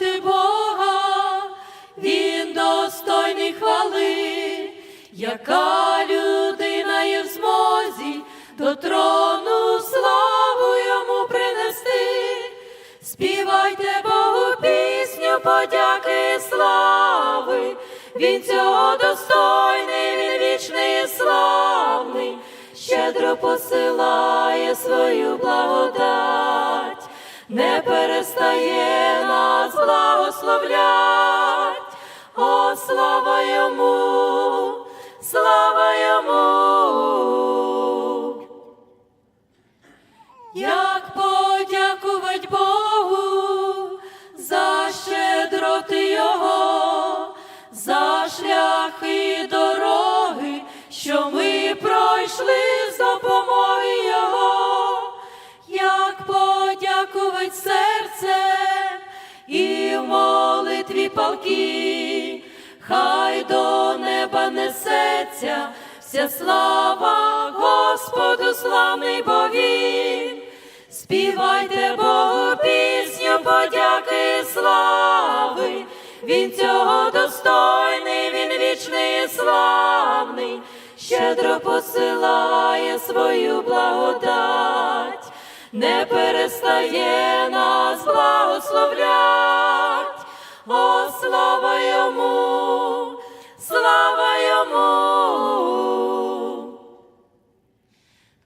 шанувати Бога, Він достойний хвали, яка людина є в змозі до трону славу йому принести, співайте Богу пісню, подяки слави, Він цього достойний, він вічний славний, щедро посилає свою благодать. Не перестає благословлять, о, слава йому, слава йому. Як подякувати Богу за щедроти Його, за шляхи дороги, що ми пройшли з допомоги Його, як подякувати і в молитві палки, хай до неба несеться вся слава Господу славний бо він. Співайте Богу пісню, подяки слави, він цього достойний, він вічний і славний, щедро посилає свою благодать, не перестає нас благословлять, о, слава йому, слава йому.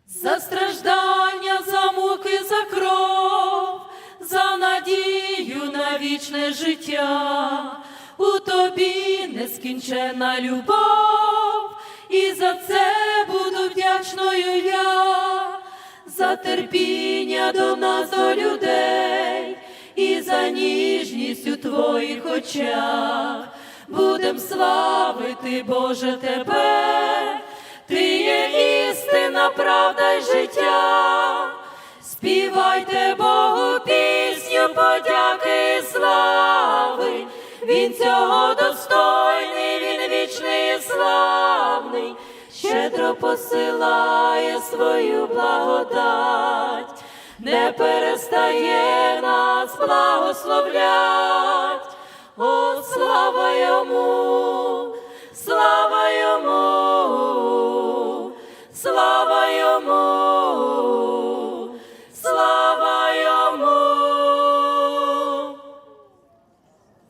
За страждання, за муки, за кров, за надію на вічне життя, у тобі нескінченна любов, і за це буду вдячною я, терпіння до нас, до людей, і за ніжність у твоїх очах. Будем славити, Боже, тебе, ти є істина, правда й життя. Співайте Богу пісню, подяки і слави. Він цього достойний, він вічний і славний, щедро посилає свою благодать, не перестає нас благословлять. О, слава йому,